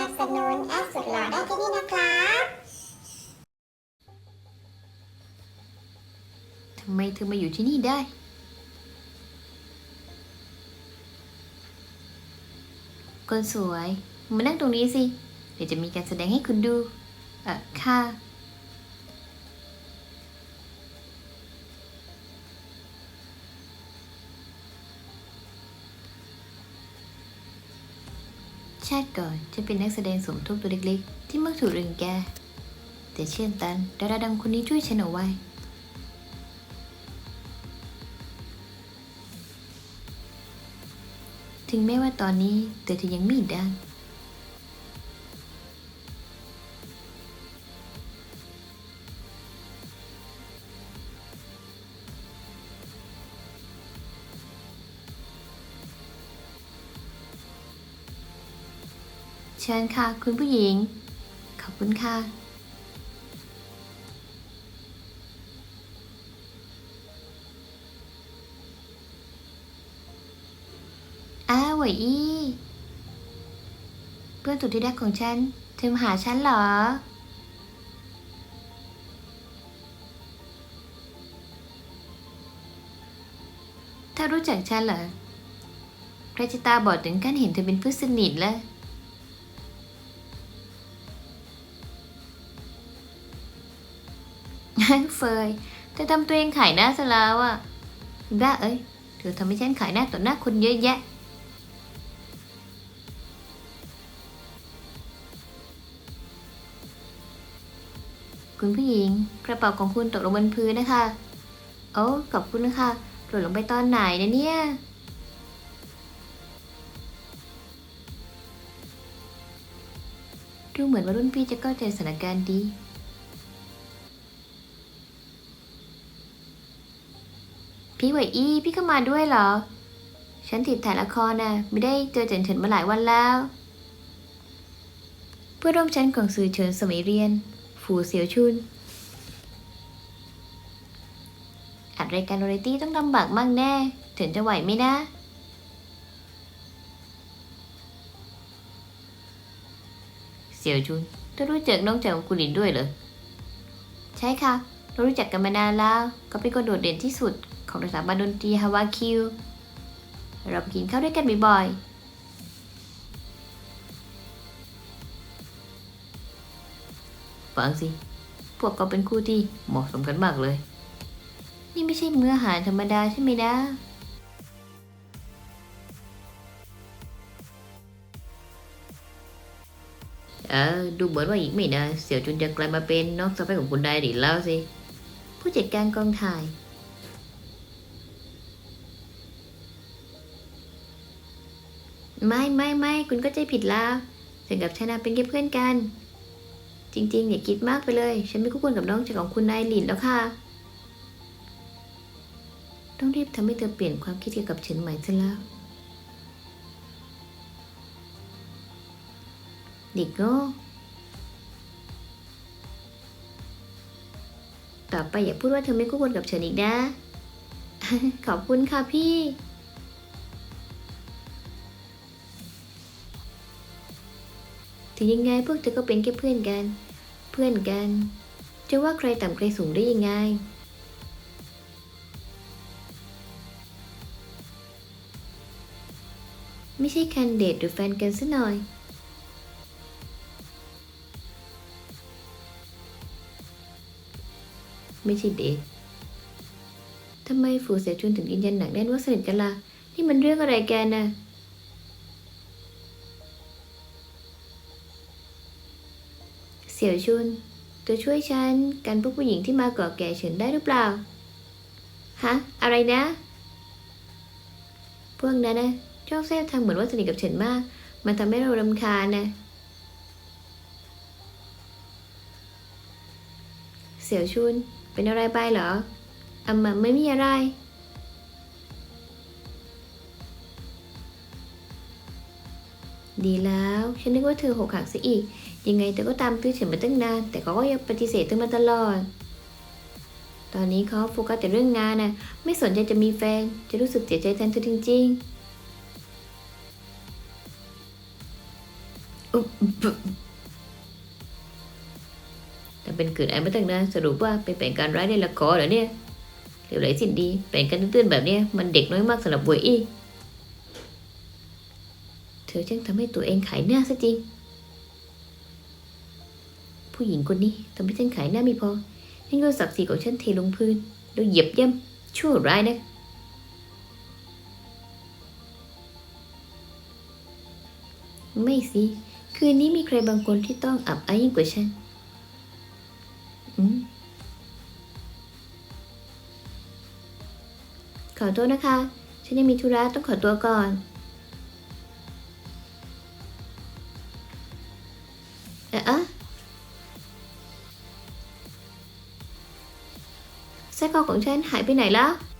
นับสนุนแอดสุดหล่อได้ที่นี่นะครับทำไมเธอมาอยู่ที่นี่ได้ คนสวย มานั่งตรงนี้สิ เดี๋ยวจะมีการแสดงให้คุณดู เอ่อค่ะาติก่อนจะเป็นนักแสดงสมทบตัวเล็กๆ ที่มักถูกรึงแก แต่เช่นตันดาราดังคนนี้ช่วยฉันเอาไว้ ถึงแม้ว่าตอนนี้เธอจะยังไม่ดัง เชิญค่ะ คุณผู้หญิง ขอบคุณค่ะ อ้าวไหวอี้ เพื่อนสุดที่รักของฉัน เธอมาหาฉันเหรอ ถ้ารู้จักฉันเหรอใครจะตาบอดถึงขั้นเห็นเธอเป็นเพื่อนสนิทแล้ว เฟยเธอทำตัวเองขายหน้าซะแล้วอะบ้าเอ้ย เธอทำให้ฉันขายหน้าต่อหน้าคนเยอะแยะ คุณผู้หญิง กระเป๋าของคุณตกลงบนพื้นนะคะ โอ้ขอบคุณนะคะหล่นลงไปตอนไหนนะเนี่ยดูเหมือนว่ารุ่นพี่จะเข้าใจสถานการณ์ดี พี่ไหวอี้พี่เข้ามาด้วยเหรอ ฉันติดถ่ายละครนะไม่ได้เจอเฉินเฉินมาหลายวันแล้ว เพื่อนร่วมชั้นของสื่อเฉินสมัยเรียน ฝูเสียวชุนอัดรายการวาไรตี้ต้องลำบากมากแน่เฉินจะไหวไหมนะเสี่ยวชุนเธอรู้จักน้องชายของคุณหลินด้วยเหรอ ใช่ค่ะ เรารู้จักกันมานานแล้ว ก็เป็นคนโดดเด่นที่สุด ของสถาบันดนตรีฮาวาคิว เราไปกินข้าวด้วยกันบ่อยๆ ฟังสิ พวกเขาเป็นคู่ที่เหมาะสมกันมากเลย นี่ไม่ใช่มื้ออาหารธรรมดาใช่ไหมนะเออดูเหมือนว่าอีกไม่นานเสี่ยวจุนจะกลายมาเป็นน้องสะใภ้ของคุณได้ดีแล้วสิ ผู้จัดการกองถ่าย ไม่ไม่ไม่คุณก็ใจผิดแล้วฉันกับชนะเป็นแค่เพื่อนกัน จริงๆอย่าคิดมากไปเลย ฉันไม่คู่ควรกับน้องชายของคุณนายหลินแล้วค่ะ ต้องรีบทำให้เธอเปลี่ยนความคิดเกี่ยวกับฉันใหม่ซะแล้วเด็กโง่ต่อไปอย่าพูดว่าเธอไม่คู่ควรกับฉันอีกนะ ขอบคุณค่ะพี่ ถึงยังไงพวกเธอก็เป็นแค่เพื่อนกัน เพื่อนกัน จะว่าใครต่ำใครสูงได้ยังไง ไม่ใช่แคนเดตหรือแฟนกันซะหน่อยไม่ใช่เดททำไมฝูเสียจุนถึงยืนยันหนักแน่นว่าสนิทกันล่ะ นี่มันเรื่องอะไรแกนน่ะ สี่ยวชุน เธอช่วยฉันกันพวกผู้หญิงที่มาก่อแก่เฉินได้หรือเปล่า ฮะ อะไรนะ พวกนั้นนะชอบแทรกทางเหมือนว่าสนิทกับเฉินมาก มันทำให้เรารำคาญนะเสี่ยวชุน เป็นอะไรไปเหรออามาไม่มีอะไร ดีแล้ว ฉันนึกว่าเธอหกหักซะอีก ยังไงเธอก็ตามตื้อเฉินมาตั้งนาน แต่เขาก็ยังปฏิเสธเธอมาตลอด ตอนนี้เขาโฟกัสแต่เรื่องงานนะไม่สนใจจะมีแฟน จะรู้สึกเสียใจแทนเธอจริงๆแต่เป็นเกิดอะไรมาตั้งนานสรุปว่าเป็นแผนการร้ายในละครเหรอเนี่ยเหลวไหลสิ้นดีแผนการตื้นๆแบบเนี้ยมันเด็กน้อยมากสำหรับบวยอีเธอช่างทำให้ตัวเองขายหน้าซะจริง ผู้หญิงคนนี้ทำให้ฉันขายหน้าไม่พอยังโดนศักดิ์ศรีของฉันเทลงพื้นโดยเหยียบย่ำชั่วร้ายนะไม่สิคืนนี้มีใครบางคนที่ต้องอับอายยิ่งกว่าฉันอืมขอโทษนะคะ ฉันยังมีธุระต้องขอตัวก่อน สร้อยคอขอ